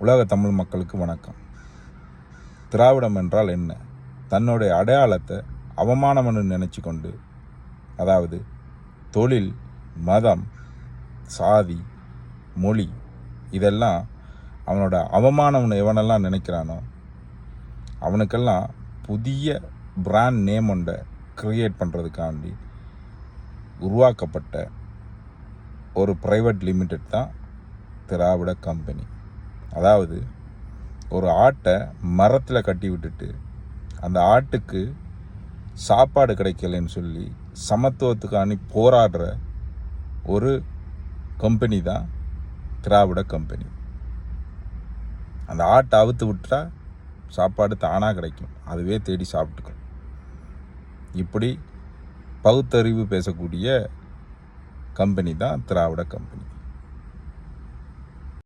உலக தமிழ் மக்களுக்கு வணக்கம். திராவிடம் என்றால் என்ன? தன்னுடைய அடையாளத்தை அவமானம்னு நினச்சி கொண்டு அதாவது தொழில் மதம் சாதி மொழி இதெல்லாம் அவனோட அவமானம்னு எவனெல்லாம் நினைக்கிறானோ அவனுக்கெல்லாம் புதிய பிராண்ட் நேம் ஒன்றை க்ரியேட் பண்ணுறதுக்காண்டி உருவாக்கப்பட்ட ஒரு ப்ரைவேட் லிமிடெட் தான் திராவிட கம்பெனி அதாவது ஒரு ஆட்டை மரத்தில் கட்டி விட்டுட்டு அந்த ஆட்டுக்கு சாப்பாடு கிடைக்கலன்னு சொல்லி சமத்துவத்துக்கானி போராடுற ஒரு கம்பெனி தான் திராவிட கம்பெனி அந்த ஆட்டை அவுத்து விட்டா சாப்பாடு தானாக கிடைக்கும். அதுவே தேடி சாப்பிட்டுக்கும். இப்படி பகுத்தறிவு பேசக்கூடிய கம்பெனி தான் திராவிட கம்பெனி